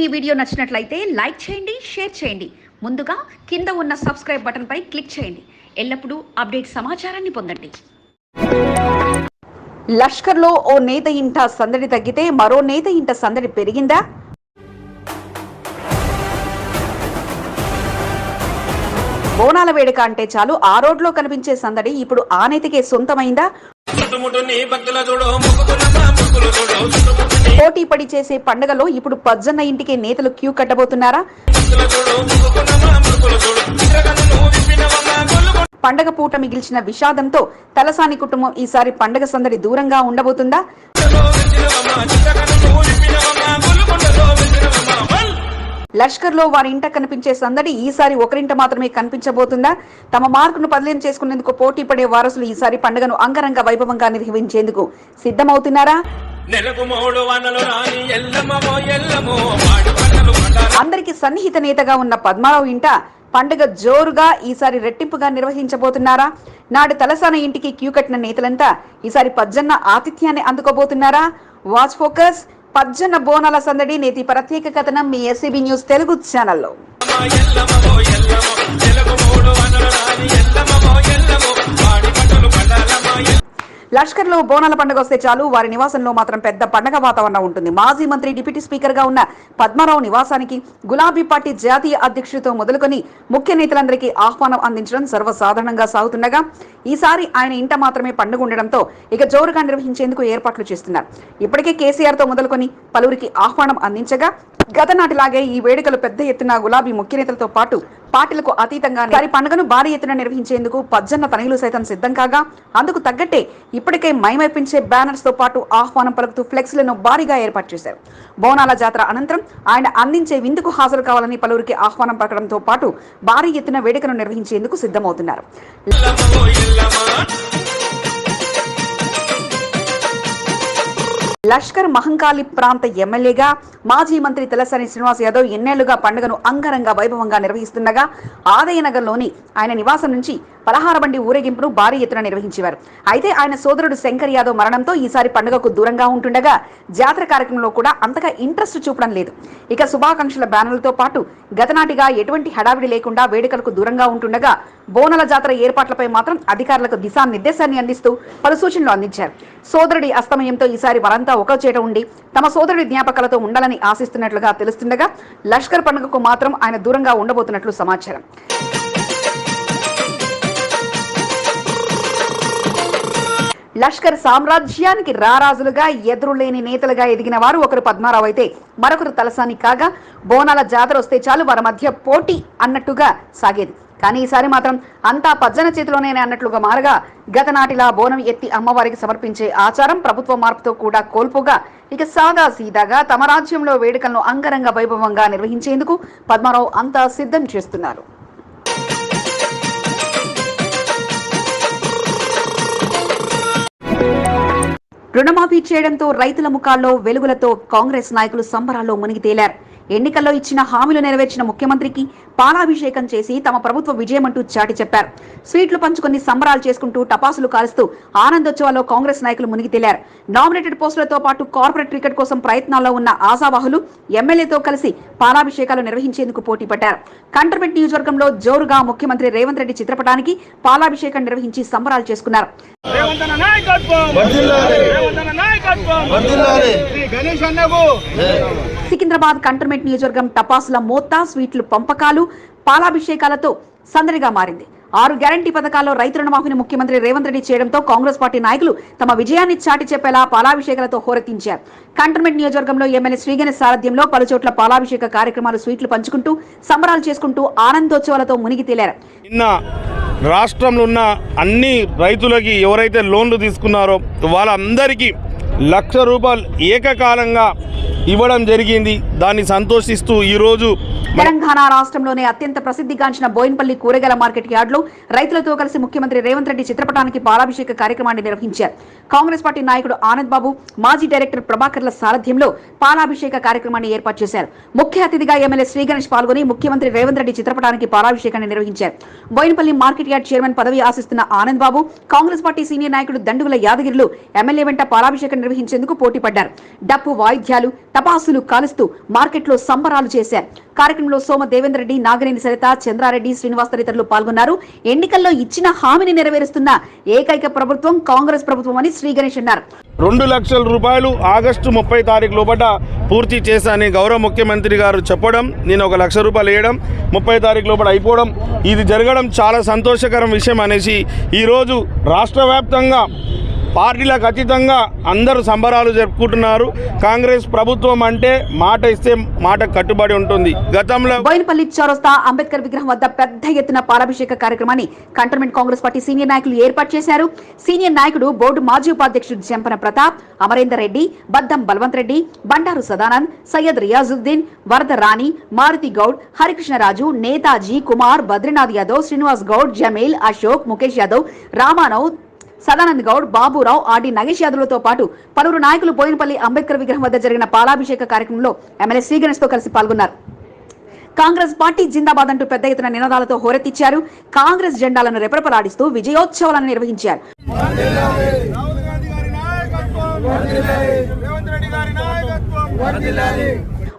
ఈ వీడియో నచ్చినట్లయితే లైక్ చేయండి షేర్ చేయండి. ముందుగా కింద ఉన్న సబ్స్క్రైబ్ బటన్పై క్లిక్ చేయండి. ఎల్లప్పుడూ అప్డేట్ సమాచారాన్ని పొందండి. లష్కర్లో ఓ నేత ఇంట సందడి తగ్గితే మరో నేత ఇంట సందడి పెరిగిందా? బోనాల వేడుక అంటే చాలు ఆ రోడ్లో కనిపించే సందడి ఇప్పుడు ఆ నేతకే సొంతమైందా? భక్తుల చూడు పోటీ పడి చేసే పండుగలో ఇప్పుడు పజ్జన్న ఇంటికే నేతలు క్యూ కట్టబోతున్నారా? పండగ పూట మిగిల్చిన విషాదంతో తలసాని కుటుంబం ఈసారి పండగ సందడి దూరంగా ఉండబోతుందా? లష్కర్లో వారి ఇంట కనిపించే సందడి ఈసారి ఒకరింట మాత్రమే కనిపించబోతుందా? తమ మార్కును బదిలీం చేసుకునేందుకు పోటీ పడే వారసులు ఈసారి పండుగను అంగరంగ వైభవంగా నిర్వహించేందుకు సిద్ధమవుతున్నారా? అందరికి సన్నిహిత నేతగా ఉన్న పద్మారావు ఇంట పండుగ జోరుగా ఈసారి రెట్టింపుగా నిర్వహించబోతున్నారా? నాడు తలసాన ఇంటికి క్యూ కట్టిన నేతలంతా ఈసారి పజ్జన్న ఆతిథ్యాన్ని అందుకోబోతున్నారా? వాచ్ ఫోకస్ పజ్జన బోనాల సందడి నేతి ప్రత్యేక కథనం మీ ఎస్సీబీ న్యూస్ తెలుగు ఛానల్లో. ఎల్లమో ఎల్లమో తెలుగు మూడు లష్కర్లో బోనాల పండుగ వస్తే చాలు. వారి నివాసంలో మాత్రం పెద్ద పండగ వాతావరణం ఉంటుంది. మాజీ మంత్రి డిప్యూటీ స్పీకర్గా ఉన్న పద్మారావు నివాసానికి గులాబీ పార్టీ జాతీయ అధ్యక్షుడితో మొదలుకొని ముఖ్య నేతలందరికీ ఆహ్వానం అందించడం సర్వసాధారణంగా సాగుతుండగా ఈసారి ఆయన ఇంట మాత్రమే పండుగ ఉండడంతో ఇక జోరుగా నిర్వహించేందుకు ఏర్పాట్లు చేస్తున్నారు. ఇప్పటికే కేసీఆర్తో మొదలుకొని పలువురికి ఆహ్వానం అందించగా గత నాటిలాగే ఈ వేడుకలు పెద్ద ఎత్తున గులాబీ ముఖ్య నేతలతో పాటు పార్టీలకు అతీతంగా వారి పండుగను భారీ ఎత్తున నిర్వహించేందుకు పజ్జన్న తనయులు సైతం సిద్ధం కాగా అందుకు తగ్గట్టే ఇప్పటికే మైమైపించే బ్యానర్స్తో పాటు ఆహ్వానం పలుకుతూ ఫ్లెక్స్లను భారీగా ఏర్పాటు చేశారు. బోనాల జాతర అనంతరం ఆయన అందించే విందుకు హాజరు కావాలని పలువురికి ఆహ్వానం పలకడంతో పాటు భారీ ఎత్తున వేడుకను నిర్వహించేందుకు సిద్ధమవుతున్నారు. లష్కర్ మహంకాళి ప్రాంత ఎమ్మెల్యేగా మాజీ మంత్రి తలసాని శ్రీనివాస్ యాదవ్ ఎన్నేళ్ళుగా పండుగను అంగరంగ వైభవంగా నిర్వహిస్తుండగా ఆదయనగర్లోని ఆయన నివాసం నుంచి పలహార బండి ఊరేగింపును భారీ ఎత్తున నిర్వహించేవారు. అయితే ఆయన సోదరుడు శంకర్ యాదవ్ మరణంతో ఈసారి పండుగకు దూరంగా ఉంటుండగా జాతర కార్యక్రమంలో కూడా అంతగా ఇంట్రెస్ట్ చూపడం లేదు. ఇక శుభాకాంక్షల బ్యానర్లతో పాటు గతనాటిగా ఎటువంటి హడావిడి లేకుండా వేడుకలకు దూరంగా ఉంటుండగా బోనాల జాతర ఏర్పాట్లపై మాత్రం అధికారులకు దిశానిర్దేశాన్ని అందిస్తూ పలు సూచనలు అందించారు. సోదరుడి అస్తమయంతో ఈసారి వారంతా ఒక చేట ఉండి తమ సోదరుడి జ్ఞాపకాలతో ఉండాలని ఆశిస్తున్నట్లుగా తెలుస్తుండగా లష్కర్ పండుగకు మాత్రం ఆయన దూరంగా ఉండబోతున్నట్లు సమాచారం. లష్కర్ సామ్రాజ్యానికి రారాజులుగా ఎదురులేని నేతలుగా ఎదిగిన వారు ఒకరు పద్మారావు అయితే మరొకరు తలసాని కాగా బోనాల జాతర వస్తే చాలు వారి మధ్య పోటీ అన్నట్టుగా సాగేది. కానీ ఈసారి మాత్రం అంతా పజ్జన చేతిలోనే అన్నట్లుగా మారగా గత నాటిలా బోనం ఎత్తి అమ్మవారికి సమర్పించే ఆచారం ప్రభుత్వ మార్పుతో కూడా కోల్పోగా ఇక సాదా సీదాగా తమ రాజ్యంలో వేడుకలను అంగరంగ వైభవంగా నిర్వహించేందుకు పద్మారావు అంతా సిద్ధం చేస్తున్నారు. రుణమాఫీ చేయడంతో రైతుల ముఖాల్లో వెలుగులతో కాంగ్రెస్ నాయకులు సంబరాల్లో మునిగి తేలారు. ఎన్నికల్లో ఇచ్చిన హామీలు నెరవేర్చిన ముఖ్యమంత్రికి పాలాభిషేకం చేసి తమ ప్రభుత్వ విజయమంటూ చాటి చెప్పారు. స్వీట్లు పంచుకొని సంబరాలు చేసుకుంటూ టపాసులు కాలుస్తూ ఆనందోత్సవాల్లో కాంగ్రెస్ నాయకులు మునిగి తేలారు. నామినేటెడ్ పోస్టులతో పాటు కార్పొరేట్ టికెట్ కోసం ప్రయత్నాల్లో ఉన్న ఆశావాహులు ఎమ్మెల్యేతో కలిసి పాలాభిషేకాలు నిర్వహించేందుకు పోటీ పడ్డారు కంటర్మెంట్ నియోజకవర్గంలో జోరుగా ముఖ్యమంత్రి రేవంత్ రెడ్డి చిత్రపటానికి పాలాభిషేకం నిర్వహించి సంబరాలు చేసుకున్నారు. సికింద్రాబాద్ కంటర్మెంట్ నియోజకవర్గం టపాసుల మోత్తా స్వీట్లు పంపకాలు పాలాభిషేకాలతో సందడిగా మారింది. ఆరు గ్యారంటీ పథకాల్లో రైతు రుణమాఫీని ముఖ్యమంత్రి రేవంత్ రెడ్డి చేయడంతో కాంగ్రెస్ పార్టీ నాయకులు తమ విజయాన్ని చాటి చెప్పేలా పాలాభిషేకాలతో హోరెత్తించారు. కంటర్మెంట్ నియోజకవర్గంలో ఎమ్మెల్యే శ్రీగణేష్ సారథ్యంలో పలు చోట్ల పాలాభిషేక కార్యక్రమాలు స్వీట్లు పంచుకుంటూ సంబరాలు చేసుకుంటూ ఆనందోత్సవాలతో మునిగి తేలారు. నిన్న రాష్ట్రంలో ఉన్న అన్ని రైతులకి ఎవరైతే లోన్లు తీసుకున్నారో వాళ్ళందరికీ లక్ష రూపాయలు ఏకకాలంగా ఇవ్వడం జరిగింది. దాన్ని సంతోషిస్తూ ఈరోజు తెలంగాణ రాష్ట్రంలోనే అత్యంత ప్రసిద్ధిగాంచిన బోయిన్పల్లి కూరగాయల మార్కెట్ యార్డులో రైతులతో కలిసి ముఖ్యమంత్రి రేవంత్ రెడ్డి చిత్రపటానికి పాలాభిషేక కార్యక్రమాన్ని నిర్వహించారు. కాంగ్రెస్ పార్టీ నాయకుడు ఆనంద్ బాబు మాజీ డైరెక్టర్ ప్రభాకర్ల సారథ్యంలో పాలాభిషేక కార్యక్రమాన్ని ఏర్పాటు చేశారు. ముఖ్య అతిథిగా ఎమ్మెల్యే శ్రీ గణేష్ పాల్గొని ముఖ్యమంత్రి రేవంత్ రెడ్డి చిత్రపటానికి పాలాభిషేకాన్ని నిర్వహించారు. బోయినపల్లి మార్కెట్ యార్డ్ చైర్మన్ పదవి ఆశిస్తున్న Anand Babu Congress party senior నాయకుడు దండుగుల యాదగిరిలు ఎమ్మెల్యే వెంట పాలాభిషేకం నిర్వహించేందుకు పోటీ పడ్డారు. డప్పు వాయిద్యాలు టపాసులు కాలుస్తూ మార్కెట్లో సంబరాలు చేశారు. కార్యక్రమంలో సోమ దేవేందర్ రెడ్డి సరిత చంద్రారెడ్డి శ్రీనివాస్ తదితరులు పాల్గొన్నారు. ఎన్నికల్లో ఇచ్చిన హామీని నెరవేరుస్తున్న ఏకైక ప్రభుత్వం కాంగ్రెస్ ప్రభుత్వం అని శ్రీ గణేష్ అన్నారు. రెండు లక్షల రూపాయలు ఆగస్టు ముప్పై తారీఖు లోపల పూర్తి చేశానని గౌరవ ముఖ్యమంత్రి గారు చెప్పడం నేను ఒక లక్ష రూపాయలు వేయడం ముప్పై తారీఖు లోపల అయిపోవడం ఇది జరగడం చాలా సంతోషకరం విషయం అనేసి ఈరోజు రాష్ట్ర వ్యాప్తంగా పార్టీలకు అతీతంగా అందరూ సంబరాలు జరుపుకుంటున్నారు. కాంగ్రెస్ ప్రభుత్వం అంటే మాట ఇస్తే మాట కట్టుబడి ఉంటుంది. గతంలో బోయినపల్లి చౌరస్తా అంబేద్కర్ విగ్రహం వద్ద పెద్ద ఎత్తున పాలాభిషేక కార్యక్రమాన్ని కంటోన్మెంట్ కాంగ్రెస్ పార్టీ సీనియర్ నాయకులు ఏర్పాటు చేశారు. సీనియర్ నాయకుడు బోర్డు మాజీ ఉపాధ్యక్షుడు జంపన ప్రతాప్ అమరేందర్ రెడ్డి బద్దం బల్వంత్ రెడ్డి బండారు సదానంద్ సయ్యద్ రియాజుద్దీన్ వరద రాణి మారుతి గౌడ్ హరికృష్ణరాజు నేతాజీ కుమార్ బద్రీనాథ్ యాదవ్ శ్రీనివాస్ గౌడ్ జమీల్ అశోక్ ముఖేష్ యాదవ్ రామానౌద్ సదానంద్ గౌడ్ బాబురావు ఆర్డి నగేష్ యాదవ్లతో పాటు పలువురు నాయకులు బోయినపల్లి అంబేద్కర్ విగ్రహం వద్ద జరిగిన పాలాభిషేక కార్యక్రమంలో ఎమ్మెల్యే శ్రీ గణేష్తో కలిసి పాల్గొన్నారు. కాంగ్రెస్ పార్టీ జిందాబాద్ అంటూ పెద్ద ఎత్తున నినాదాలతో హోరెత్తిచ్చారు. కాంగ్రెస్ జెండాలను రెపరెపలాడిస్తూ విజయోత్సవాలను నిర్వహించారు. రేవంత్ రెడ్డి గారి నాయకత్వం.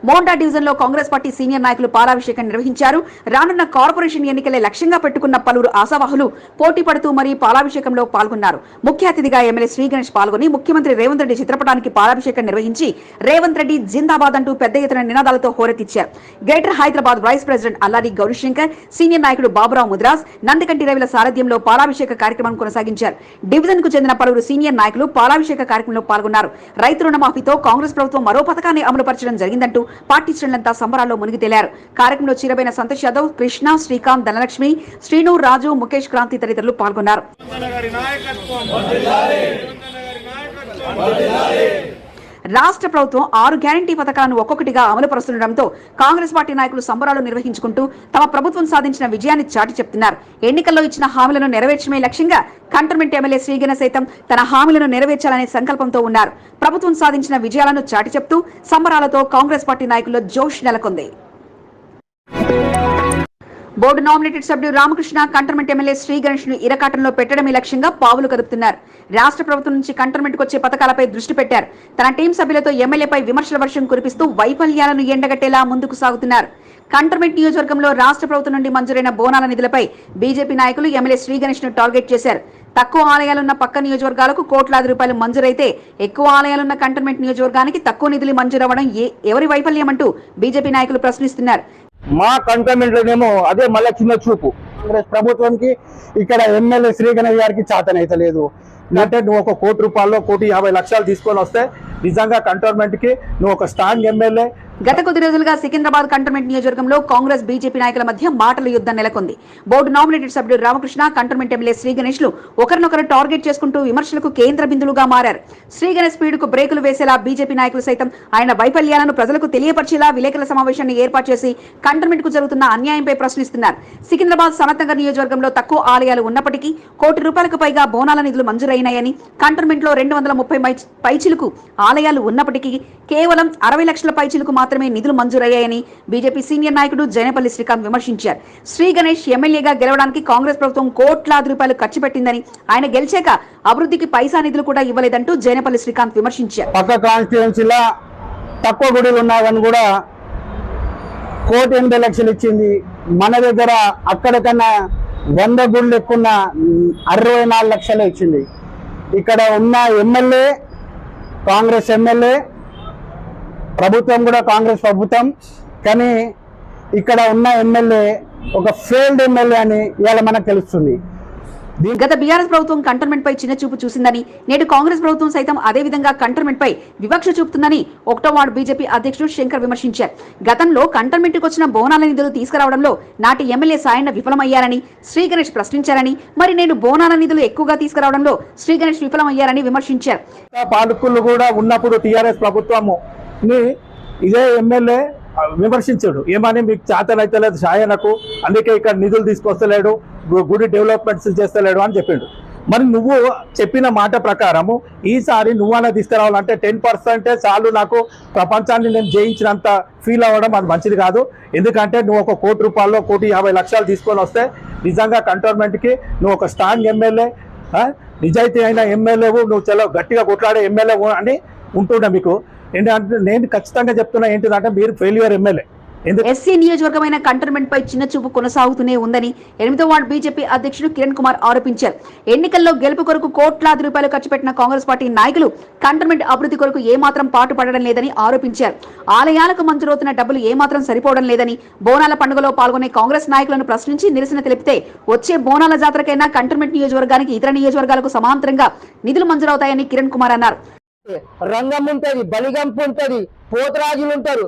మోండా డివిజన్లో కాంగ్రెస్ పార్టీ సీనియర్ నాయకులు పాలాభిషేకం నిర్వహించారు. రానున్న కార్పొరేషన్ ఎన్నికలే లక్ష్యంగా పెట్టుకున్న పలువురు ఆశావాహులు పోటీ పడుతూ మరీ పాలాభిషేకంలో పాల్గొన్నారు. ముఖ్య అతిథిగా ఎమ్మెల్యే శ్రీ గణేష్ పాల్గొని ముఖ్యమంత్రి రేవంత్ రెడ్డి చిత్రపటానికి పాలాభిషేకం నిర్వహించి రేవంత్ రెడ్డి జిందాబాద్ అంటూ పెద్ద ఎత్తున నినాదాలతో హోరెత్తిచ్చారు. Greater Hyderabad vice president Allari Gaurishankar senior నాయకుడు బాబురావు ముద్రాస్ నందికంటి రవిల సారథ్యంలో పాలాభిషేక కార్యక్రమం కొనసాగించారు. డివిజన్కు చెందిన పలువురు సీనియర్ నాయకులు పాలాభిషేక కార్యక్రమంలో పాల్గొన్నారు. రైతు రుణమాఫీతో కాంగ్రెస్ ప్రభుత్వం మరో పథకాన్ని అమలుపరచడం జరిగిందంటూ పార్టీ శ్రేణులంతా సంబరాల్లో మునిగి తేలారు కార్యక్రమంలో చీరబైన సంతోష్ యాదవ్ కృష్ణ శ్రీకాంత్ ధనలక్ష్మి శ్రీను రాజు ముఖేష్ క్రాంతి తదితరులు పాల్గొన్నారు. రాష్ట్ర ప్రభుత్వం ఆరు గ్యారంటీ పథకాలను ఒక్కొక్కటిగా అమలు పరుస్తుండటంతో కాంగ్రెస్ పార్టీ నాయకులు సంబరాలు నిర్వహించుకుంటూ తమ ప్రభుత్వం సాధించిన విజయాన్ని చాటి చెప్తున్నారు. ఎన్నికల్లో ఇచ్చిన హామీలను నెరవేర్చడమే లక్ష్యంగా కంటోన్మెంట్ ఎమ్మెల్యే శ్రీగణ సైతం తన హామీలను నెరవేర్చాలనే సంకల్పంతో ఉన్నారు. ప్రభుత్వం సాధించిన విజయాలను చాటి చెప్తూ సంబరాలతో కాంగ్రెస్ పార్టీ నాయకుల్లో జోష్ నెలకొంది. బోర్డు నామినేటెడ్ సభ్యుడు రామకృష్ణ కంటర్మెంట్ ఎమ్మెల్యే శ్రీ గణేష్ను ఇరకాటంలో పెట్టడమే లక్ష్యంగా పావులు కదుపుతున్నారు. రాష్ట్ర ప్రభుత్వం నుంచి కంటర్మెంట్ వచ్చే పథకాలపై దృష్టి పెట్టారు. తన టీం సభ్యులతో ఎమ్మెల్యేపై విమర్శల వర్షం కురిపిస్తూ వైఫల్యాలను ఎండగట్టేలా ముందుకు సాగుతున్నారు. కంటర్మెంట్ నియోజకవర్గంలో రాష్ట్ర ప్రభుత్వం నుండి మంజూరైన బోనాల నిధులపై బీజేపీ నాయకులు ఎమ్మెల్యే శ్రీ గణేష్ను టార్గెట్ చేశారు. తక్కువ ఆలయాలున్న పక్క నియోజకవర్గాలకు కోట్లాది రూపాయలు మంజూరైతే ఎక్కువ ఆలయాలున్న కంటర్మెంట్ నియోజకవర్గానికి తక్కువ నిధులు మంజూరవ్వడం ఏ- ఎవరి వైఫల్యమంటూ బీజేపీ నాయకులు ప్రశ్నిస్తున్నారు. మా కంటోన్మెంట్ లోనేమో అదే మళ్ళీ చిన్న చూపు. కాంగ్రెస్ ప్రభుత్వానికి ఇక్కడ ఎమ్మెల్యే శ్రీ గణేష్ గారికి చాతనైతే లేదు అంటే నువ్వు ఒక కోటి రూపాయల్లో కోటి యాభై లక్షలు తీసుకొని వస్తే నిజంగా కంటోన్మెంట్కి నువ్వు ఒక స్ట్రాంగ్ ఎమ్మెల్యే గత కొద్ది రోజులుగా సికింద్రాబాద్ కంటోన్మెంట్ నియోజకవర్గంలో కాంగ్రెస్ బీజేపీ నాయకుల మధ్య మాటల యుద్ధం నెలకొంది. బోర్డు నామినేటెడ్ సభ్యుడు రామకృష్ణ కంటోన్మెంట్ ఎమ్మెల్యే శ్రీ గణేష్లు ఒకరినొకరు టార్గెట్ చేసుకుంటూ విమర్శలకు కేంద్ర బిందులుగా మారారు. శ్రీ గణేష్ స్పీడ్కు బ్రేకులు వేసేలా బీజేపీ నాయకులు సైతం ఆయన వైఫల్యాలను ప్రజలకు తెలియపరిచేలా విలేకరుల సమావేశాన్ని ఏర్పాటు చేసి కంటోన్మెంట్కు జరుగుతున్న అన్యాయంపై ప్రశ్నిస్తున్నారు. సికింద్రాబాద్ సనత్నగర్ నియోజకవర్గంలో తక్కువ ఆలయాలు ఉన్నప్పటికీ కోటి రూపాయలకు పైగా బోనాల నిధులు మంజూరైనాయని కంటోన్మెంట్లో రెండు వందల ముప్పై మై- పైచిలుకు ఆలయాలు ఉన్నప్పటికీ కేవలం అరవై లక్షల పైచిలకు మాత్రం మాత్రమే నిధులు మంజూరయ్యాయని బీజేపీ సీనియర్ నాయకుడు జయనపల్లి శ్రీకాంత్ విమర్శించారు. శ్రీ గణేష్ ఎమ్మెల్యేగా గెలవడానికి కాంగ్రెస్ ప్రభుత్వం కోట్లాది రూపాయలు ఖర్చు పెట్టిందని ఆయన గెలిచాక అభివృద్ధికి పైసా నిధులు కూడా ఇవ్వలేదంటూ జయనపల్లి శ్రీకాంత్ విమర్శించారు. పక్క తక్కువ గుడులు ఉన్నాయని కూడా కోటి ఎనభై లక్షలు ఇచ్చింది. మన దగ్గర అక్కడికన్నా వంద గుళ్ళు ఎక్కున్న అరవై నాలుగు లక్షలు ఇచ్చింది. ఇక్కడ ఉన్న ఎమ్మెల్యే కాంగ్రెస్ ఎమ్మెల్యే ప్రభుత్వం కూడా కాంగ్రెస్ ప్రభుత్వం. కానీ ఇక్కడ ఉన్న ఎమ్మెల్యే ఒక ఫెయిల్డ్ ఎమ్మెల్యే అని ఇవాళ మనకు తెలుస్తుంది. గత బీఆర్ఎస్ ప్రభుత్వం కంటోన్మెంట్ పై చిన్న చూపు చూసిందని నేడు కాంగ్రెస్ ప్రభుత్వం సైతం అదే విధంగా కంటోన్మెంట్ పై వివక్ష చూపుతుందని ఒకటో వార్డు బీజేపీ అధ్యక్షుడు శంకర్ విమర్శించారు. గతంలో కంటోన్మెంట్కు వచ్చిన బోనాల నిధులు తీసుకురావడంలో నాటి ఎమ్మెల్యే సాయన్న విఫలమయ్యారని శ్రీ గణేష్ ప్రశ్నించారని మరి నేడు బోనాల నిధులు ఎక్కువగా తీసుకురావడంలో శ్రీ గణేష్ విఫలమయ్యారని విమర్శించారు. పాలకులు కూడా ఉన్నప్పుడు టిఆర్ఎస్ ప్రభుత్వము ని ఇదే ఎమ్మెల్యే విమర్శించాడు. ఏమని మీకు చేతనైతే లేదు షాయనకు అందుకే ఇక్కడ నిధులు తీసుకొస్తలేడు గు- గుడి డెవలప్మెంట్స్ చేస్తలేడు అని చెప్పిండు. మరి నువ్వు చెప్పిన మాట ప్రకారము ఈసారి నువ్వన్నా తీసుకురావాలంటే టెన్ పర్సెంటే చాలు నాకు. ప్రపంచాన్ని నేను జయించినంత ఫీల్ అవ్వడం అది మంచిది కాదు. ఎందుకంటే నువ్వు ఒక కోటి రూపాయల్లో కోటి యాభై లక్షలు తీసుకొని వస్తే నిజంగా కంటోన్మెంట్కి నువ్వు ఒక స్ట్రాంగ్ ఎమ్మెల్యే నిజాయితీ అయిన ఎమ్మెల్యేవు నువ్వు చాలా గట్టిగా కొట్లాడే ఎమ్మెల్యేవు అని ఉంటుండే మీకు. ఏంటంటే నేను ఖచ్చితంగా చెప్తున్నా ఏంటిదంటే మీరు ఫెయిల్యూర్ ఎమ్మెల్యే. ఎస్సీ నియోజకవర్గమైన కంటోన్మెంట్ పై చిన్న చూపు కొనసాగుతూనే ఉందని ఎనిమిదో వార్డు బీజేపీ అధ్యక్షుడు కిరణ్ కుమార్ ఆరోపించారు. ఎన్నికల్లో గెలుపు కొరకు కోట్లాది రూపాయలు ఖర్చు పెట్టిన కాంగ్రెస్ పార్టీ నాయకులు కంటోన్మెంట్ అభివృద్ధి కొరకు ఏమాత్రం పాటు పడడం లేదని ఆరోపించారు. ఆలయాలకు మంజూరవుతున్న డబ్బులు ఏమాత్రం సరిపోవడం లేదని బోనాల పండుగలో పాల్గొనే కాంగ్రెస్ నాయకులను ప్రశ్నించి నిరసన తెలిపితే వచ్చే బోనాల జాతరకైనా కంటోన్మెంట్ నియోజకవర్గానికి ఇతర నియోజకవర్గాలకు సమాంతరంగా నిధులు మంజూరవుతాయని కిరణ్ కుమార్ అన్నారు. రంగం ఉంటది బలిగంపు ఉంటది పోతరాజులు ఉంటారు.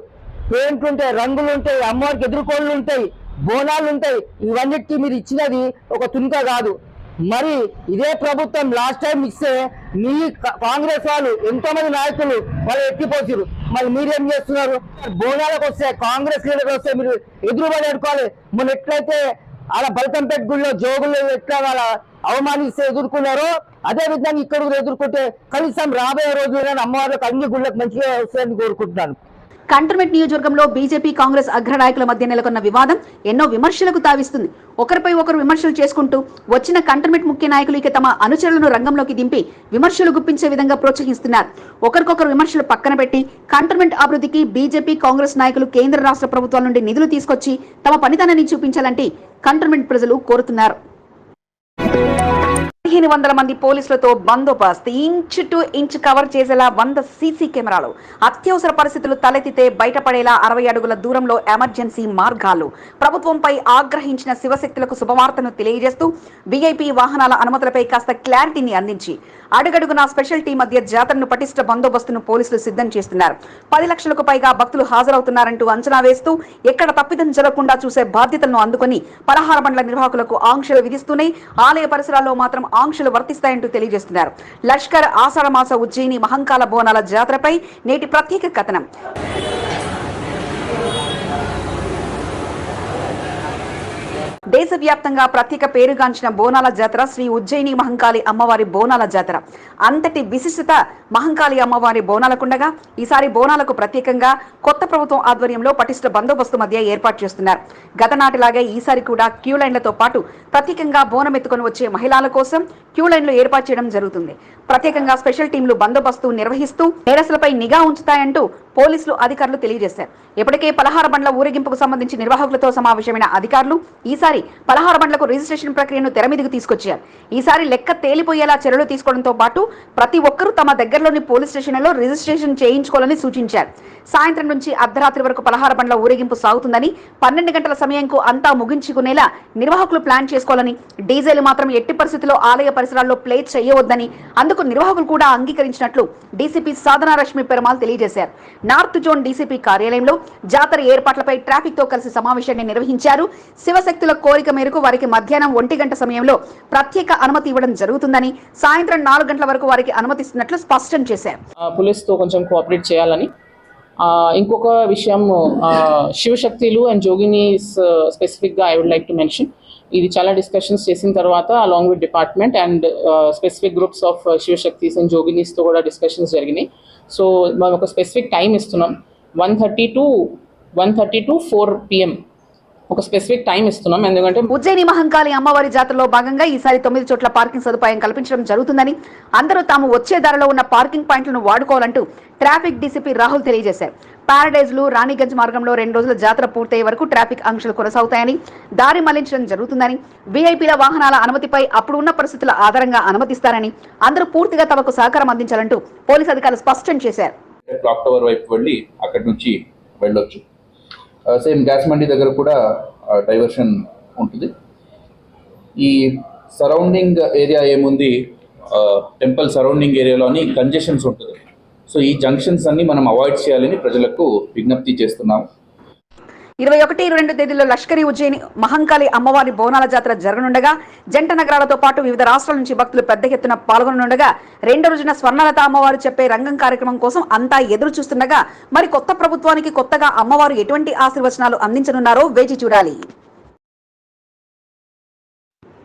పెయింట్లు ఉంటాయి రంగులు ఉంటాయి అమ్మవారికి ఎదుర్కోళ్ళు ఉంటాయి బోనాలు ఉంటాయి ఇవన్నిటికీ మీరు ఇచ్చినది ఒక తునుక కాదు. మరి ఇదే ప్రభుత్వం లాస్ట్ టైం ఇస్తే మీ కాంగ్రెస్ వాళ్ళు ఎంతో మంది నాయకులు వాళ్ళు ఎత్తిపోసారు మరి మీరేం చేస్తున్నారు? బోనాలకు వస్తే కాంగ్రెస్ లీడర్ వస్తే మీరు ఎదురుబడి అడుకోవాలి మొన్న ఎట్లయితే అలా బల్కంపేట గుళ్ళో జోగులు ఎట్లా వాళ్ళ అవమానిస్తే ఎదుర్కొన్నారో అదే విధంగా ఇక్కడ కూడా ఎదుర్కొంటే కనీసం రాబోయే రోజుల్లో అమ్మవారికి అన్ని గుళ్ళకి మంచిగా వస్తాయని కోరుకుంటున్నాను. కంటర్మెంట్ నియోజకవర్గంలో బీజేపీ కాంగ్రెస్ అగ్ర నాయకుల మధ్య నెలకొన్న వివాదం ఎన్నో విమర్శలకు తావిస్తుంది. ఒకరిపై ఒకరు విమర్శలు చేసుకుంటూ వచ్చిన కంటర్మెంట్ ముఖ్య నాయకులు ఇక తమ అనుచరులను రంగంలోకి దింపి విమర్శలు గుప్పించే విధంగా ప్రోత్సహిస్తున్నారు. ఒకరికొకరు విమర్శలు పక్కన పెట్టి కంటర్మెంట్ అభివృద్ధికి బీజేపీ కాంగ్రెస్ నాయకులు కేంద్ర రాష్ట్ర ప్రభుత్వాల నుండి నిధులు తీసుకొచ్చి తమ పనితనాన్ని చూపించాలంటే కంటర్మెంట్ ప్రజలు కోరుతున్నారు. పదిహేను వందల మంది పోలీసులతో బందోబస్తు ఇంచ్ టు ఇంచ్ కవర్ చేసేలా వంద సీసీ కెమెరాలు. అత్యవసర పరిస్థితులు తలెత్తితే బయటపడేలా అరవై అడుగుల దూరంలో ఎమర్జెన్సీ మార్గాలు. ప్రభుత్వంపై ఆగ్రహించిన శివశక్తులకు శుభవార్తను తెలియజేస్తూ వీఐపీ వాహనాల అనుమతులపై కాస్త క్లారిటీని అందించి అడుగడుగున స్పెషల్ టీ మధ్య జాతరను పటిష్ట బందోబస్తును పోలీసులు సిద్ధం చేస్తున్నారు. పది లక్షలకు పైగా భక్తులు హాజరవుతున్నారంటూ అంచనా వేస్తూ ఎక్కడ తప్పిదం జరగకుండా చూసే బాధ్యతలను అందుకుని పలహార బండ్ల నిర్వాహకులకు ఆంక్షలు విధిస్తూనే ఆలయ పరిసరాల్లో మాత్రం ఆంక్షలు వర్తిస్తాయంటూ తెలియజేస్తున్నారు. లష్కర్ ఆషాఢమాస ఉజ్జయిని మహంకాల బోనాల జాతరపై నేటి ప్రత్యేక కథనం. దేశవ్యాప్తంగా ప్రత్యేక పేరుగాంచిన బోనాల జాతర శ్రీ ఉజ్జయిని మహంకాళి అమ్మవారి బోనాల జాతర. అంతటి విశిష్టత మహంకాళి అమ్మవారి బోనాలకుండగా ఈసారి బోనాలకు ప్రత్యేకంగా కొత్త ప్రభుత్వం ఆధ్వర్యంలో పటిష్ట బందోబస్తు మధ్య ఏర్పాటు చేస్తున్నారు. గత నాటిలాగే ఈసారి కూడా క్యూ లైన్లతో పాటు ప్రత్యేకంగా బోనం ఎత్తుకొని వచ్చే మహిళల కోసం క్యూ లైన్లు ఏర్పాటు చేయడం జరుగుతుంది. ప్రత్యేకంగా స్పెషల్ టీంలు బందోబస్తు నిర్వహిస్తూ నేరసులపై నిఘా ఉంచుతాయంటూ పోలీసులు అధికారులు తెలియజేశారు. ఇప్పటికే పలహార బండ్ల ఊరేగింపుకు సంబంధించి నిర్వాహకులతో సమావేశమైన అధికారులు ఈసారి పలహార బండ్లకు రిజిస్ట్రేషన్ ప్రక్రియను తెర మీదకు తీసుకొచ్చారు. ఈసారి లెక్క తేలిపోయేలా చర్యలు తీసుకోవడంతో పాటు ప్రతి ఒక్కరూ తమ దగ్గరలోని పోలీస్ స్టేషన్లలో రిజిస్ట్రేషన్ చేయించుకోవాలని సూచించారు. సాయంత్రం నుంచి అర్ధరాత్రి వరకు పలహార బండ్ల ఊరేగింపు సాగుతుందని పన్నెండు గంటల సమయంకు అంతా ముగించుకునేలా నిర్వాహకులు ప్లాన్ చేసుకోవాలని డీజేలు మాత్రం ఎట్టి పరిస్థితుల్లో ఆలయ పరిసరాల్లో ప్లే చేయవద్దని అందుకు నిర్వాహకులు కూడా అంగీకరించినట్లు డీసీపీ సాధనారశ్మి పెరుమాల్ తెలియజేశారు. నార్త్ జోన్ డీసీపీ కార్యాలయంలో జాతర ఏర్పాట్లపై ట్రాఫిక్తో కలిసి సమావేశాన్ని నిర్వహించారు. శివశక్తుల కోరిక మేరకు వారికి మధ్యాహ్నం ఒంటి గంట సమయంలో ప్రత్యేక అనుమతి ఇవ్వడం జరుగుతుందని సాయంత్రం నాలుగు గంటల వరకు వారికి అనుమతిస్తున్నట్లు స్పష్టం చేశారు. పోలీస్తో కొంచెం కోఆపరేట్ చేయాలని. ఇంకొక విషయం ఆ, శివశక్తులు అండ్ జోగినీస్ స్పెసిఫిక్గా I would like to mention ఇది చాలా డిస్కషన్స్ చేసిన తర్వాత along with department and specific groups of Shivashaktis and జోగినీస్తో కూడా డిస్కషన్స్ జరిగినాయి. సో మనం ఒక స్పెసిఫిక్ టైం ఇస్తున్నాం. One thirty to one thirty to four PM ఒక స్పెసిఫిక్ టైం ఇస్తున్నాం. ఎందుకంటే ఉజ్జయిని మహంకాళి అమ్మవారి జాతరలో భాగంగా ఈసారి తొమ్మిది చోట్ల పార్కింగ్ సదుపాయం కల్పించడం జరుగుతుందని అందరూ తాము వచ్చే దారిలో ఉన్న పార్కింగ్ పాయింట్లను వాడుకోవాలంటూ ట్రాఫిక్ డీసీపీ రాహుల్ తెలియజేశారు. ప్యారడైజ్లు రాణిగంజ్ మార్గంలో రెండు రోజుల జాతర పూర్తయ్యే వరకు ట్రాఫిక్ ఆంక్షలు కొనసాగుతాయని దారి మళ్ళించడం జరుగుతుందని వీఐపీల వాహనాల అనుమతిపై అప్పుడు ఉన్న పరిస్థితుల ఆధారంగా అనుమతిస్తారని అందరూ పూర్తిగా తమకు సహకారం అందించాలంటూ పోలీసు అధికారులు స్పష్టం చేశారు. క్లాక్ టవర్ వైపు వెళ్ళి అక్కడి నుంచి వెళ్ళొచ్చు. సేమ్ గ్యాస్ మండి దగ్గర కూడా డైవర్షన్ ఉంటుంది. ఈ సరౌండింగ్ ఏరియా ఏముంది? టెంపుల్ సరౌండింగ్ ఏరియాలోని కంజెషన్స్ ఉంటుంది. సో ఈ జంక్షన్స్ అన్ని మనం అవాయిడ్ చేయాలని ప్రజలకు విజ్ఞప్తి చేస్తున్నాం ఇరవై ఒకటి ఇరవై రెండు తేదీలో లష్కరీ ఉజ్జయిని మహంకాళి అమ్మవారి బోనాల జాతర జరగనుండగా జంట నగరాలతో పాటు వివిధ రాష్ట్రాల నుంచి భక్తులు పెద్ద ఎత్తున పాల్గొననుండగా రెండో రోజున స్వర్ణలత అమ్మవారు చెప్పే రంగం కార్యక్రమం కోసం అంతా ఎదురు చూస్తుండగా మరి కొత్త ప్రభుత్వానికి కొత్తగా అమ్మవారు ఎటువంటి ఆశీర్వచనాలు అందించనున్నారో వేచి చూడాలి.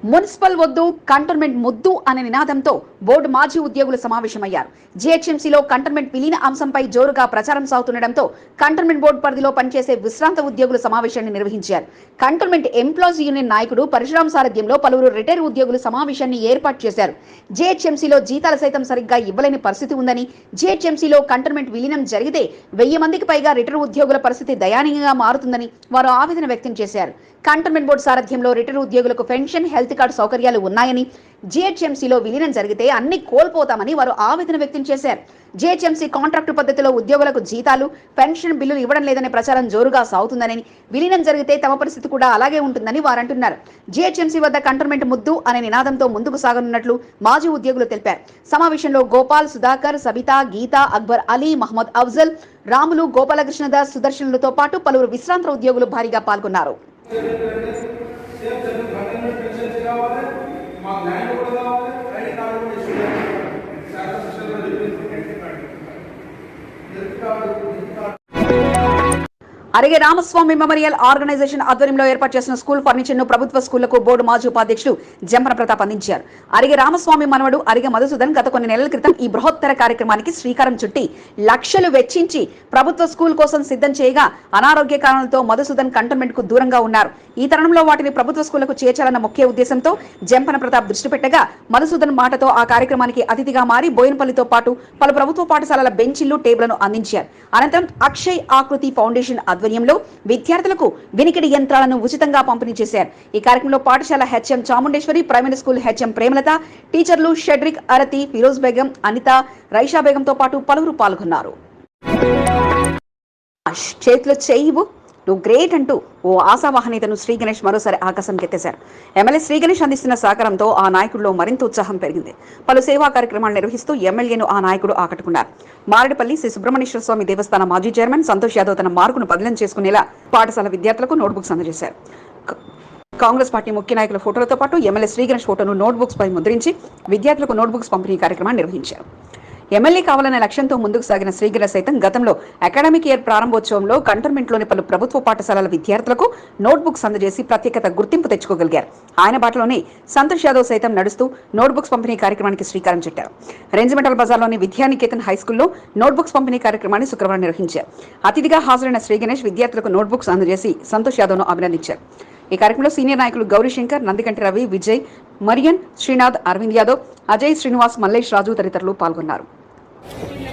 మున్సిపల్ వద్దు కంటోన్మెంట్ ముద్దు అనే నినాదంతో బోర్డు మాజీ ఉద్యోగులు సమావేశమయ్యారు. జీహెచ్ఎంసీలో కంటోన్మెంట్ విలీన అంశంపై జోరుగా ప్రచారం సాగుతుండటంతో కంటోన్మెంట్ బోర్డు పరిధిలో పనిచేసే విశ్రాంత ఉద్యోగుల సమావేశాన్ని నిర్వహించారు. కంటోన్మెంట్ ఎంప్లాయీస్ యూనియన్ నాయకుడు పరశురాం సారథ్యంలో పలువురు రిటైర్ ఉద్యోగులు సమావేశాన్ని ఏర్పాటు చేశారు. జీహెచ్ఎంసీలో జీతాలు సైతం సరిగ్గా ఇవ్వలేని పరిస్థితి ఉందని జీహెచ్ఎంసీలో కంటోన్మెంట్ విలీనం జరిగితే వెయ్యి మందికి పైగా రిటైర్ ఉద్యోగుల పరిస్థితి దయానీయంగా మారుతుందని వారు ఆవేదన వ్యక్తం చేశారు. కంటోన్మెంట్ బోర్డు సారథ్యంలో రిటైర్ ఉద్యోగులకు పెన్షన్ హెల్త్ కార్డు సౌకర్యాలు ఉన్నాయని జీహెచ్ఎంసీలో విలీనం జరిగితే అన్ని కోల్పోతామని వారు ఆవేదన వ్యక్తం చేశారు. జీహెచ్ఎంసీ కాంట్రాక్టు పద్ధతిలో ఉద్యోగులకు జీతాలు పెన్షన్ బిల్లులు ఇవ్వడం లేదనే ప్రచారం జోరుగా సాగుతుందని విలీనం జరిగితే తమ పరిస్థితి కూడా అలాగే ఉంటుందని వారు అంటున్నారు. జీహెచ్ఎంసీ వద్ద కంటోన్మెంట్ ముద్దు అనే నినాదంతో ముందుకు సాగనున్నట్లు మాజీ ఉద్యోగులు తెలిపారు. సమావేశంలో గోపాల్ సుధాకర్ సబితా గీత అక్బర్ అలీ మహమ్మద్ అఫ్జల్ రాములు గోపాలకృష్ణదాస్ సుదర్శనులతో పాటు పలువురు విశ్రాంత ఉద్యోగులు భారీగా పాల్గొన్నారు. మాకు ల్యాండ్ కూడా అరిగే రామస్వామి మెమోరియల్ ఆర్గనైజేషన్ ఆధ్వర్యంలో ఏర్పాటు చేసిన స్కూల్ ఫర్నిచర్ను ప్రభుత్వ స్కూళ్ళకు బోర్డు మాజీ ఉపాధ్యక్షుడు జంపన ప్రతాప్ అందించారు. అరిగే రామస్వామి మనవడు అరిగే మధుసూదన్ గత కొన్ని నెలల క్రితం ఈ బృహత్తర కార్యక్రమానికి శ్రీకారం చుట్టి లక్షలు వెచ్చించి ప్రభుత్వ స్కూల్ కోసం సిద్ధం చేయగా అనారోగ్య కారణాలతో మధుసూదన్ కంటోన్మెంట్కు దూరంగా ఉన్నారు. ఈ తరుణంలో వాటిని ప్రభుత్వ స్కూళ్ళకు చేర్చాలన్న ముఖ్య ఉద్దేశంతో జంపన ప్రతాప్ దృష్టి పెట్టగా మధుసూదన్ మాటతో ఆ కార్యక్రమానికి అతిథిగా మారి బోయినపల్లితో పాటు పలు ప్రభుత్వ పాఠశాలల బెంచీలు టేబుల్ను అందించారు. అనంతరం అక్షయ్ ఆకృతి ఫౌండేషన్ ఆధ్వర్యంలో విద్యార్థులకు వినికిడి యంత్రాలను ఉచితంగా పంపిణీ చేశారు. ఈ కార్యక్రమంలో పాఠశాల HM Chamundeshwari primary school HM Premalatha టీచర్లు షెడ్రిక్ అరతి ఫిరోజ్ బేగం అనిత రైషా బేగంతో పాటు పలువురు పాల్గొన్నారు. చేతిలో చేయివు నువ్వు గ్రేట్ అంటూ ఓ ఆశావాహనీతను శ్రీ గణేష్ మరోసారి ఆకాశం ఎమ్మెల్యే శ్రీ గణేష్ అందిస్తున్న సహకారంతో ఆ నాయకుడిలో మరింత ఉత్సాహం పెరిగింది. పలు సేవా కార్యక్రమాలు నిర్వహిస్తూ ఎమ్మెల్యేను ఆ నాయకుడు ఆకట్టుకున్నారు. మారడిపల్లి శ్రీ సుబ్రహ్మణ్యేశ్వర స్వామి దేవస్థాన మాజీ చైర్మన్ సంతోష్ యాదవ్ తన మార్కును బదిలం చేసుకునేలా పాఠశాల విద్యార్థులకు నోట్బుక్స్ అందజేశారు. కాంగ్రెస్ పార్టీ ముఖ్య నాయకుల ఫోటోలతో పాటు ఎమ్మెల్యే శ్రీ గణేష్ ఫోటోను నోట్బుక్స్ పై ముద్రించి విద్యార్థులకు నోట్బుక్స్ పంపిణీ కార్యక్రమాన్ని నిర్వహించారు. ఎమ్మెల్యే కావాలనే లక్ష్యంతో ముందుకు సాగిన శ్రీగిర సైతం గతంలో అకాడమిక్ ఇయర్ ప్రారంభోత్సవంలో కంటోన్మెంట్లోని పలు ప్రభుత్వ పాఠశాలల విద్యార్థులకు నోట్బుక్స్ అందజేసి ప్రత్యేకత గుర్తింపు తెచ్చుకోగలిగారు. ఆయన బాటలోనే సంతోష్ యాదవ్ సైతం నడుస్తూ నోట్బుక్స్ పంపిణీ కార్యక్రమానికి శ్రీకారం చుట్టారు. రెంజిమెంటల్ బజార్లోని విద్యానికేతన్ హై స్కూల్లో నోట్బుక్స్ పంపిణీ కార్యక్రమాన్ని శుక్రవారం నిర్వహించారు. అతిథిగా హాజరైన శ్రీ గణేష్ విద్యార్థులకు నోట్బుక్స్ అందజేసి సంతోష్ యాదవ్ను అభినందించారు. ఈ కార్యక్రమంలో సీనియర్ నాయకులు గౌరీశంకర్ నందికంటి రవి విజయ్ మరియన్ శ్రీనాథ్ అరవింద్ యాదవ్ అజయ్ శ్రీనివాస్ మల్లేష్ రాజు తదితరులు పాల్గొన్నారు. Yeah.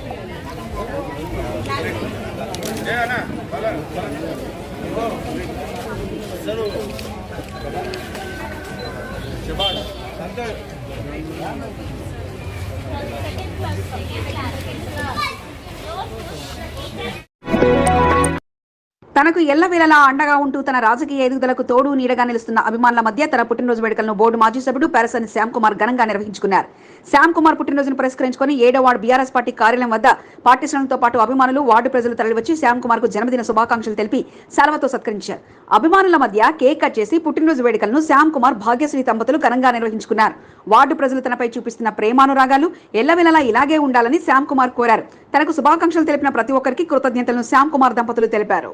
తనకు ఎల్లవేళలా అండగా ఉంటూ తన రాజకీయ ఎదుగుదలకు తోడు నీడగా నిలుస్తున్న అభిమానుల మధ్య తన పుట్టినరోజు వేడుకలను బోర్డు మాజీ సభ్యుడు పెరసని శ్యామ్ కుమార్ ఘనంగా నిర్వహించుకున్నారు. శ్యామ్ కుమార్ పుట్టినరోజును పురస్కరించుకుని ఏడో వార్డు బీఆర్ఎస్ పార్టీ కార్యాలయం వద్ద పార్టీ శ్రేణులతో పాటు అభిమానులు వార్డు ప్రజలు తరలివచ్చి శ్యామ్ కుమార్కు జన్మదిన శుభాకాంక్షలు తెలిపి సెలవుతో సత్కరించారు. అభిమానుల మధ్య కేక్ కట్ చేసి పుట్టినరోజు వేడుకలను శ్యామ్ కుమార్ భాగ్యశ్రీ దంపతులు ఘనంగా నిర్వహించుకున్నారు. వార్డు ప్రజలు తనపై చూపిస్తున్న ప్రేమానురాగాలు ఎల్లవెల్లలా ఇలాగే ఉండాలని శ్యామ్ కుమార్ కోరారు. తనకు శుభాకాంక్షలు తెలిపిన ప్రతి ఒక్కరికి కృతజ్ఞతలను శ్యామ్ కుమార్ దంపతులు తెలిపారు.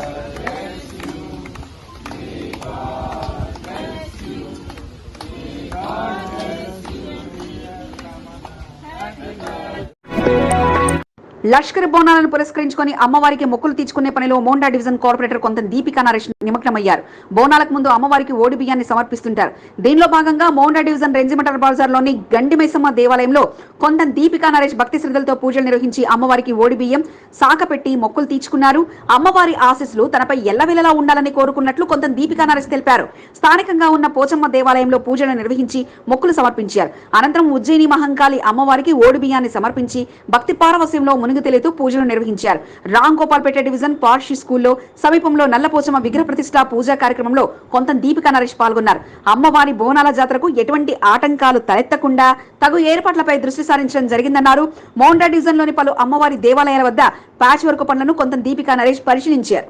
లష్కర్ బోనాలను పురస్కరించుకొని అమ్మవారికి మొక్కులు తీర్చుకునే పనిలో మోండా డివిజన్ కార్పొరేటర్ కొంత దీపికా నరేష్ నిమగ్నమయ్యారు. బోనాలకు ముందు అమ్మవారికి ఓడి బియ్యాన్ని సమర్పిస్తుంటారు. దీనిలో భాగంగా మోండా డివిజన్ రెంజిమటర్ బజార్లోని గండిమైసమ్మ దేవాలయంలో కొంత దీపికా నరేష్ భక్తి శ్రద్ధలతో పూజలు నిర్వహించి అమ్మవారికి ఓడి బియ్యం సాకపెట్టి మొక్కులు తీర్చుకున్నారు. అమ్మవారి ఆశీస్సులు తనపై ఎల్లవేళలా ఉండాలని కోరుకున్నట్లు కొంత దీపికా నరేష్ తెలిపారు. స్థానికంగా ఉన్న పోచమ్మ దేవాలయంలో పూజలు నిర్వహించి మొక్కులు సమర్పించారు. అనంతరం ఉజ్జయిని మహంకాళి అమ్మవారికి ఓడి బియ్యాన్ని సమర్పించి భక్తి పారవస్యంలో మునిగి పూజలు నిర్వహించారు. రామ్ గోపాల్పేట డివిజన్ పార్షి స్కూల్లో సమీపంలో నల్లపోచమ్మ విగ్రహ ప్రతిష్ట పూజా కార్యక్రమంలో కొంత దీపికా నరేష్ పాల్గొన్నారు. అమ్మవారి బోనాల జాతరకు ఎటువంటి ఆటంకాలు తలెత్తకుండా తగు ఏర్పాట్లపై దృష్టి సారించడం జరిగిందన్నారు. మోండా డివిజన్లోని పలు అమ్మవారి దేవాలయాల వద్ద ప్యాచ్ వర్క్ పనులను కొంత దీపికా నరేష్ పరిశీలించారు.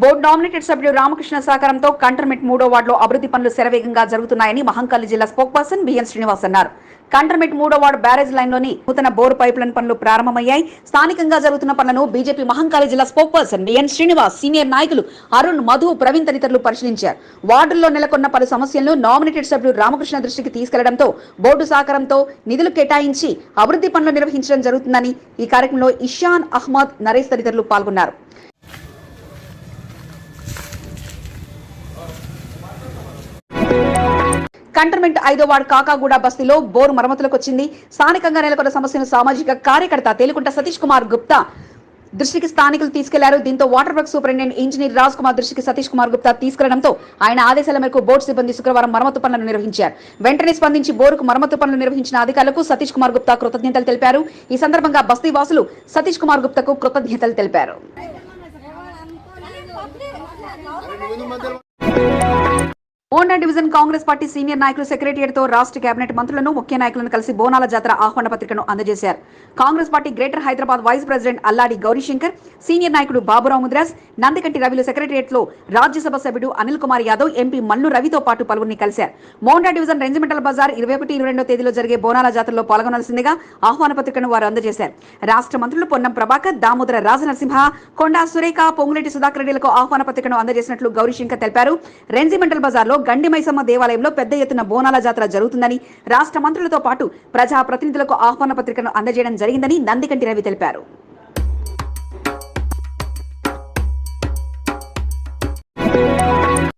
బోర్డు నామినేటెడ్ సభ్యుడు రామకృష్ణ సహకారంతో కంటర్మెంట్ మూడో వార్డులో అభివృద్ధి పనులు శరవేగంగా జరుగుతున్నాయని మహంకాళి జిల్లా స్పోక్ పర్సన్ బిఎన్ శ్రీనివాస్ అన్నారు. కంటర్మెంట్ మూడో వార్డు బ్యారేజ్ లైన్లోని నూతన బోర్ పైప్ లైన్ పనులు ప్రారంభమయ్యాయి. స్థానికంగా జరుగుతున్న పనులను బీజేపీ మహంకాళి జిల్లా spoke person BN Srinivas senior నాయకులు అరుణ్ మధు ప్రవీణ్ తదితరులు పరిశీలించారు. వార్డుల్లో నెలకొన్న పలు సమస్యలను నామినేటెడ్ సభ్యుడు రామకృష్ణ దృష్టికి తీసుకెళ్ళడంతో బోర్డు సహకారంతో నిధులు కేటాయించి అభివృద్ధి పనులు నిర్వహించడం జరుగుతుందని ఈ కార్యక్రమంలో ఇషాన్ అహ్మద్ నరేష్ తదితరులు పాల్గొన్నారు. కంటర్మెంట్ ఐదో వార్డు కాకాగూడ బస్తీలో బోరు మరమ్మతులకు వచ్చింది స్థానికంగా నెలకొన్న సమస్యను సామాజిక కార్యకర్త తేలికుంట సతీష్ కుమార్ గుప్తా దృష్టికి స్థానికులు తీసుకెళ్ళారు. దీంతో water work superintendent engineer Raj Kumar దృష్టికి సతీష్ కుమార్ గుప్తా తీసుకెళ్ళడంతో ఆయన ఆదేశాల మేరకు బోర్డు సిబ్బంది శుక్రవారం మరమ్మతు పనులను నిర్వహించారు. వెంటనే స్పందించి బోరుకు మరమ్మతు పనులు నిర్వహించిన అధికారులకు సతీష్ కుమార్ గుప్తా కృతజ్ఞతలు తెలిపారు. ఈ సందర్భంగా బస్తీ వాసులు సతీష్ కుమార్ గుప్తకు కృతజ్ఞతలు తెలిపారు. ఓండా డివిజన్ కాంగ్రెస్ పార్టీ సీనియర్ నాయకులు సెక్రటరియట్తో రాష్ట్ర కేబినెట్ మంత్రులను ముఖ్య నాయకులను కలిసి బోనాల జాతర ఆహ్వాన పత్రికను అందజేశారు. Congress party Greater Hyderabad vice president Alladi Gaurishankar senior నాయకుడు బాబురావు ముద్రాస్ నందికంటి రవిలు సెక్రటరియట్లో రాజ్యసభ సభ్యుడు అనిల్ కుమార్ యాదవ్ ఎంపీ మల్లు రవితో పాటు పలువురిని కలిశారు. మోండా డివిజన్ రెంజిమెంటల్ బజార్ ఇరవై ఒకటి ఇరవై రెండో తేదీలో జరిగే బోనాల జాతరలో పాల్గొనాల్సిందిగా ఆహ్వాన పత్రికను వారు అందజేశారు. రాష్ట్ర మంత్రులు పొన్నం ప్రభాకర్ దామోదర రాజనరసింహ కొండా సురేఖ పొంగులేటి సుధాకర్ రెడ్డిలకు ఆహ్వాన పత్రికను అందజేసినట్లు గౌరీశంకర్ తెలిపారు. రెంజిమెంటల్ బజార్లో గండిమైసమ్మ దేవాలయంలో పెద్ద ఎత్తున బోనాల జాతర జరుగుతుందని రాష్ట్ర మంత్రులతో పాటు ప్రజా ప్రతినిధులకు ఆహ్వాన పత్రికను అందజేయడం జరిగిందని నందికంటి రవి తెలిపారు.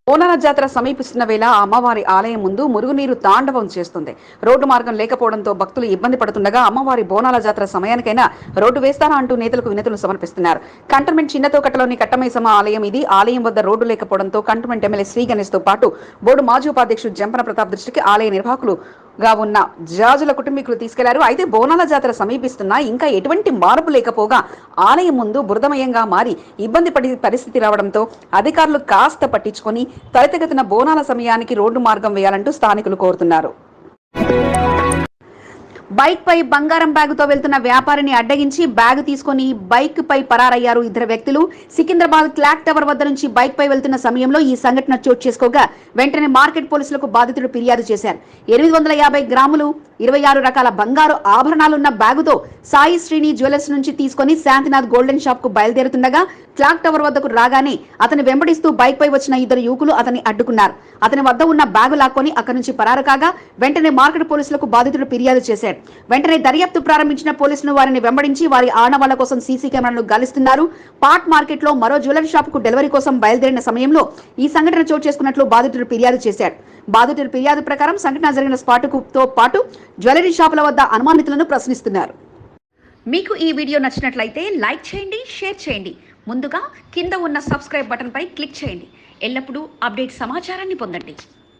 బోనాల జాతర సమీపిస్తున్న వేళ అమ్మవారి ఆలయం ముందు మురుగునీరు తాండవం చేస్తుంది. రోడ్డు మార్గం లేకపోవడంతో భక్తులు ఇబ్బంది పడుతుండగా అమ్మవారి బోనాల జాతర సమయానికైనా రోడ్డు వేస్తారా అంటూ నేతలకు వినతులు సమర్పిస్తున్నారు. కంటోన్మెంట్ చిన్నతోకట్టలోని కట్టమైసమ్మ ఆలయం ఇది. ఆలయం వద్ద రోడ్డు లేకపోవడంతో కంటోన్మెంట్ ఎమ్మెల్యే శ్రీ గణేష్తో పాటు బోర్డు మాజీ ఉపాధ్యక్షుడు జంపన ప్రతాప్ దృష్టికి ఆలయ నిర్వాహకులు గా ఉన్న జాజుల కుటుంబీకులు తీసుకెళ్ళారు. అయితే బోనాల జాతర సమీపిస్తున్నా ఇంకా ఎటువంటి మార్పు లేకపోగా ఆలయం ముందు బురదమయంగా మారి ఇబ్బంది పడి పరిస్థితి రావడంతో అధికారులు కాస్త పట్టించుకొని త్వరితగతిన బోనాల సమయానికి రోడ్డు మార్గం వేయాలంటూ స్థానికులు కోరుతున్నారు. బైక్ పై బంగారం బ్యాగుతో వెళ్తున్న వ్యాపారిని అడ్డగించి బ్యాగ్ తీసుకుని బైక్ పై పరారయ్యారు ఇద్దరు వ్యక్తులు. సికింద్రాబాద్ క్లాక్ టవర్ వద్ద నుంచి బైక్ పై వెళ్తున్న సమయంలో ఈ సంఘటన చోటు చేసుకోగా వెంటనే మార్కెట్ పోలీసులకు బాధితుడు ఫిర్యాదు చేశారు. ఎనిమిది వందల యాభై గ్రాములు ఇరవై ఆరు రకాల బంగారు ఆభరణాలున్న బ్యాగుతో సాయి శ్రీని జ్యువెలర్స్ నుంచి తీసుకొని శాంతినాథ్ గోల్డెన్ షాప్కు బయలుదేరుతుండగా క్లాక్ టవర్ వద్దకు రాగానే అతని వెంబడిస్తూ బైక్ పై వచ్చిన ఇద్దరు యువకులు అతన్ని అడ్డుకున్నారు. అతని వద్ద ఉన్న బ్యాగు లాక్కొని అక్కడి నుంచి పరారు కాగా వెంటనే మార్కెట్ పోలీసులకు బాధితుడు ఫిర్యాదు చేశాడు. వెంటనే దర్యాప్తు ప్రారంభించిన పోలీసులు వారిని వెంబడించి వారి ఆనవాళ్ళ కోసం సీసీ కెమెరాలను గాలిస్తున్నారు. పాట్ మార్కెట్లో మరో జ్యువెలరీ షాప్కు డెలివరీ కోసం బయలుదేరిన సమయంలో ఈ సంఘటన చోటు చేసుకున్నట్లు బాధితుడు ఫిర్యాదు చేశాడు. బాధితుడి ఫిర్యాదు ప్రకారం సంఘటన జరిగిన స్పాటుకు తో పాటు జ్యువెలరీ షాపుల వద్ద అనుమానితులను ప్రశ్నిస్తున్నారు. మీకు ఈ వీడియో నచ్చినట్లయితే లైక్ చేయండి షేర్ చేయండి. ముందుగా కింద ఉన్న సబ్స్క్రైబ్ బటన్పై క్లిక్ చేయండి. ఎల్లప్పుడూ అప్డేట్ సమాచారాన్ని పొందండి.